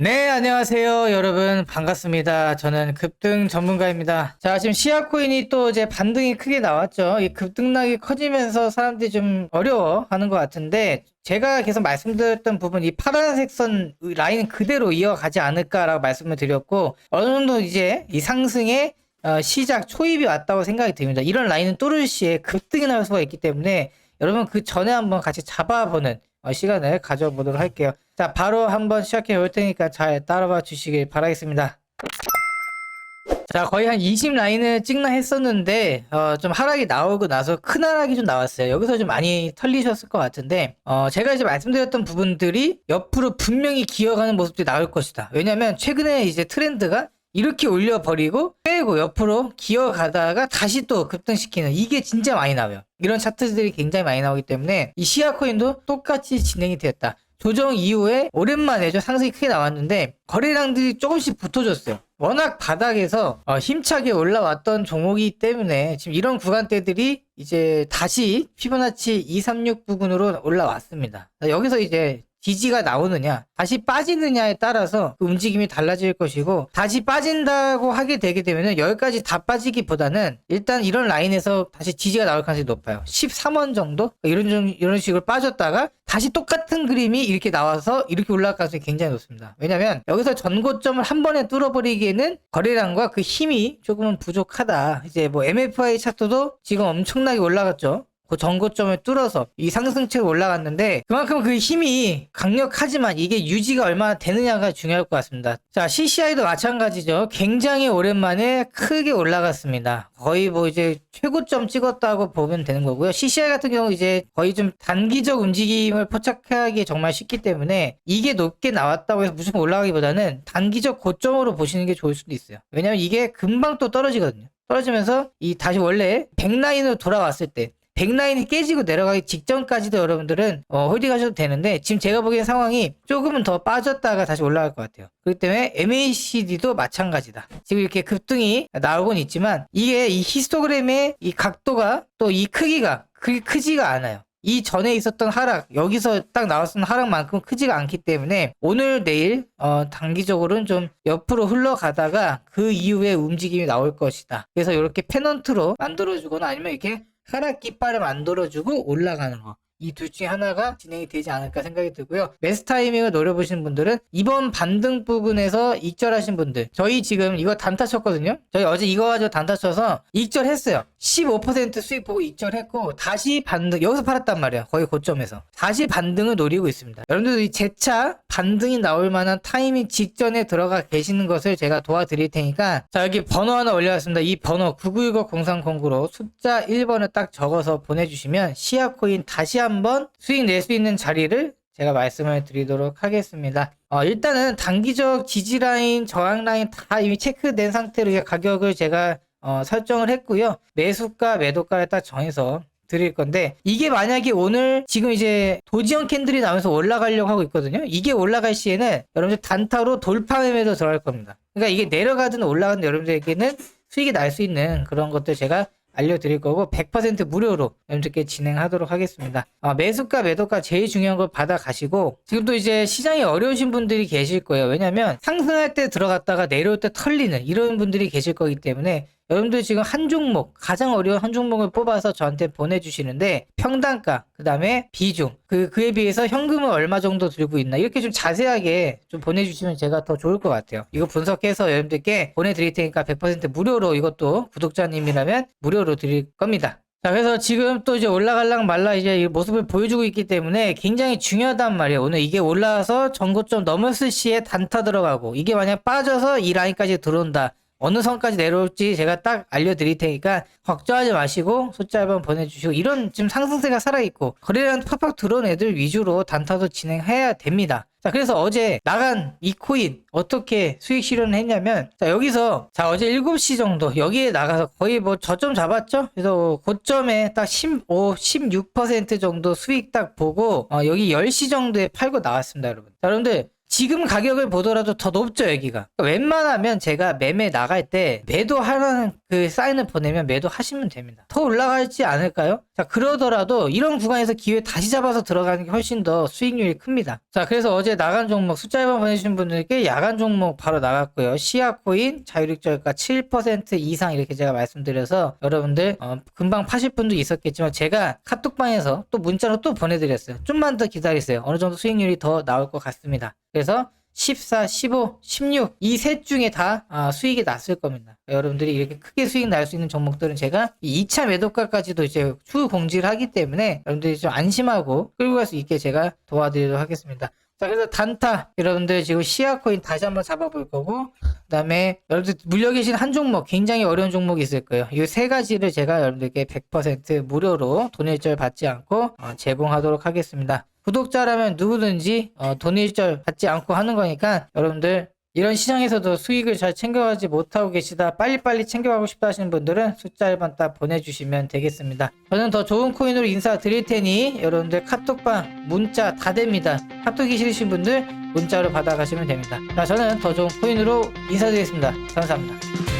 네, 안녕하세요. 여러분, 반갑습니다. 저는 급등 전문가입니다. 자, 지금 시아코인이 또 이제 반등이 크게 나왔죠. 이 급등락이 커지면서 사람들이 좀 어려워 하는 것 같은데, 제가 계속 말씀드렸던 부분, 이 파란색 선 라인 그대로 이어가지 않을까라고 말씀을 드렸고, 어느 정도 이제 이 상승의 어, 시작, 초입이 왔다고 생각이 듭니다. 이런 라인은 뚫을 시에 급등이 나올 수가 있기 때문에, 여러분 그 전에 한번 같이 잡아보는 어, 시간을 가져보도록 할게요. 자, 바로 한번 시작해 볼 테니까 잘 따라봐 주시길 바라겠습니다. 자, 거의 한 20 라인을 찍나 했었는데, 어, 좀 하락이 나오고 나서 큰 하락이 좀 나왔어요. 여기서 좀 많이 털리셨을 것 같은데, 어, 제가 이제 말씀드렸던 부분들이 옆으로 분명히 기어가는 모습들이 나올 것이다. 왜냐면 최근에 이제 트렌드가 이렇게 올려버리고 빼고 옆으로 기어가다가 다시 또 급등시키는 이게 진짜 많이 나와요. 이런 차트들이 굉장히 많이 나오기 때문에 이 시아코인도 똑같이 진행이 되었다. 조정 이후에 오랜만에 좀 상승이 크게 나왔는데 거래량들이 조금씩 붙어졌어요. 워낙 바닥에서 어, 힘차게 올라왔던 종목이기 때문에 지금 이런 구간대들이 이제 다시 피보나치 236 부근으로 올라왔습니다. 여기서 이제 지지가 나오느냐, 다시 빠지느냐에 따라서 그 움직임이 달라질 것이고, 다시 빠진다고 하게 되게 되면은 여기까지 다 빠지기보다는 일단 이런 라인에서 다시 지지가 나올 가능성이 높아요. 13원 정도? 이런, 좀- 이런 식으로 빠졌다가 다시 똑같은 그림이 이렇게 나와서 이렇게 올라갈 가능성이 굉장히 높습니다. 왜냐면 여기서 전고점을 한 번에 뚫어버리기에는 거래량과 그 힘이 조금은 부족하다. 이제 뭐 MFI 차트도 지금 엄청나게 올라갔죠. 그 전고점을 뚫어서 이 상승체로 올라갔는데 그만큼 그 힘이 강력하지만 이게 유지가 얼마나 되느냐가 중요할 것 같습니다. 자, CCI도 마찬가지죠. 굉장히 오랜만에 크게 올라갔습니다. 거의 뭐 이제 최고점 찍었다고 보면 되는 거고요. CCI 같은 경우 이제 거의 좀 단기적 움직임을 포착하기 정말 쉽기 때문에 이게 높게 나왔다고 해서 무조건 올라가기보다는 단기적 고점으로 보시는 게 좋을 수도 있어요. 왜냐면 이게 금방 또 떨어지거든요. 떨어지면서 이 다시 원래 백라인으로 돌아왔을 때 백라인이 깨지고 내려가기 직전까지도 여러분들은 어, 홀딩하셔도 되는데 지금 제가 보기엔 상황이 조금은 더 빠졌다가 다시 올라갈 것 같아요. 그렇기 때문에 MACD도 마찬가지다. 지금 이렇게 급등이 나오곤 있지만 이게 이 히스토그램의 이 각도가 또 이 크기가 그게 크지가 않아요. 이 전에 있었던 하락 여기서 딱 나왔던 하락만큼 크지가 않기 때문에 오늘 내일 어, 단기적으로는 좀 옆으로 흘러가다가 그 이후에 움직임이 나올 것이다. 그래서 이렇게 페넌트로 만들어주거나 아니면 이렇게 하락 깃발을 만들어주고 올라가는 거. 이 둘 중에 하나가 진행이 되지 않을까 생각이 들고요. 매스 타이밍을 노려보시는 분들은 이번 반등 부분에서 익절하신 분들 저희 지금 이거 단타 쳤거든요. 저희 어제 이거 가지고 단타 쳐서 익절했어요. 15% 수익 보고 익절했고 다시 반등 여기서 팔았단 말이에요. 거의 고점에서 다시 반등을 노리고 있습니다. 여러분들도 이 재차 반등이 나올 만한 타이밍 직전에 들어가 계시는 것을 제가 도와드릴 테니까 자 여기 번호 하나 올려놨습니다. 이 번호 9910-0309로 숫자 1번을 딱 적어서 보내주시면 시아코인 다시 한번 수익 낼 수 있는 자리를 제가 말씀을 드리도록 하겠습니다. 어, 일단은 단기적 지지 라인, 저항 라인 다 이미 체크된 상태로 가격을 제가 어, 설정을 했고요. 매수가, 매도가를 딱 정해서 드릴 건데 이게 만약에 오늘 지금 이제 도지형 캔들이 나면서 올라가려고 하고 있거든요. 이게 올라갈 시에는 여러분들 단타로 돌파 매매도 들어갈 겁니다. 그러니까 이게 내려가든 올라가든 여러분들에게는 수익이 날 수 있는 그런 것들 제가 알려드릴 거고 100% 무료로 여러분들께 진행하도록 하겠습니다. 어, 매수가 매도가 제일 중요한 걸 받아 가시고 지금 또 이제 시장이 어려우신 분들이 계실 거예요. 왜냐하면 상승할 때 들어갔다가 내려올 때 털리는 이런 분들이 계실 거기 때문에 여러분들 지금 한 종목 가장 어려운 한 종목을 뽑아서 저한테 보내주시는데 평단가 그 다음에 비중 그 그에 비해서 현금을 얼마 정도 들고 있나 이렇게 좀 자세하게 좀 보내주시면 제가 더 좋을 것 같아요. 이거 분석해서 여러분들께 보내드릴 테니까 100% 무료로 이것도 구독자님이라면 무료로 드릴 겁니다. 자, 그래서 지금 또 이제 올라갈랑 말라 이제 이 모습을 보여주고 있기 때문에 굉장히 중요하단 말이에요. 오늘 이게 올라와서 전고점 넘었을 시에 단타 들어가고 이게 만약 빠져서 이 라인까지 들어온다. 어느 선까지 내려올지 제가 딱 알려드릴 테니까 걱정하지 마시고 숫자 한번 보내주시고 이런 지금 상승세가 살아있고 거래량 팍팍 들어온 애들 위주로 단타도 진행해야 됩니다. 자 그래서 어제 나간 이 코인 어떻게 수익 실현을 했냐면 자 여기서 자 어제 7시 정도 여기에 나가서 거의 뭐 저점 잡았죠 그래서 고점에 딱 15, 16% 정도 수익 딱 보고 어, 여기 10시 정도에 팔고 나왔습니다 여러분 자 여러분들 지금 가격을 보더라도 더 높죠 여기가. 그러니까 웬만하면 제가 매매 나갈 때 매도하라는 그 사인을 보내면 매도하시면 됩니다. 더 올라가지 않을까요? 자 그러더라도 이런 구간에서 기회 다시 잡아서 들어가는 게 훨씬 더 수익률이 큽니다. 자 그래서 어제 나간 종목 숫자 1번 보내주신 분들께 야간 종목 바로 나갔고요. 시아코인 자유릭저가 7% 이상 이렇게 제가 말씀드려서 여러분들 어, 금방 파실 분도 있었겠지만 제가 카톡방에서 또 문자로 또 보내드렸어요. 좀만 더 기다리세요. 어느 정도 수익률이 더 나올 것 같습니다 그래서 14, 15, 16 이 셋 중에 다 아, 수익이 났을 겁니다. 여러분들이 이렇게 크게 수익 날 수 있는 종목들은 제가 이 2차 매도가까지도 이제 추후 공지를 하기 때문에 여러분들이 좀 안심하고 끌고 갈 수 있게 제가 도와드리도록 하겠습니다. 자 그래서 단타 여러분들 지금 시아코인 다시 한번 잡아볼 거고 그 다음에 여러분들 물려 계신 한 종목 굉장히 어려운 종목이 있을 거예요. 이 세 가지를 제가 여러분들께 100% 무료로 돈일절 받지 않고 어, 제공하도록 하겠습니다. 구독자라면 누구든지 어, 돈일절 받지 않고 하는 거니까 여러분들 이런 시장에서도 수익을 잘 챙겨가지 못하고 계시다 빨리빨리 챙겨가고 싶다 하시는 분들은 숫자 1번 딱 보내주시면 되겠습니다. 저는 더 좋은 코인으로 인사드릴 테니 여러분들 카톡방 문자 다 됩니다. 카톡이 싫으신 분들 문자로 받아가시면 됩니다. 자 저는 더 좋은 코인으로 인사드리겠습니다. 감사합니다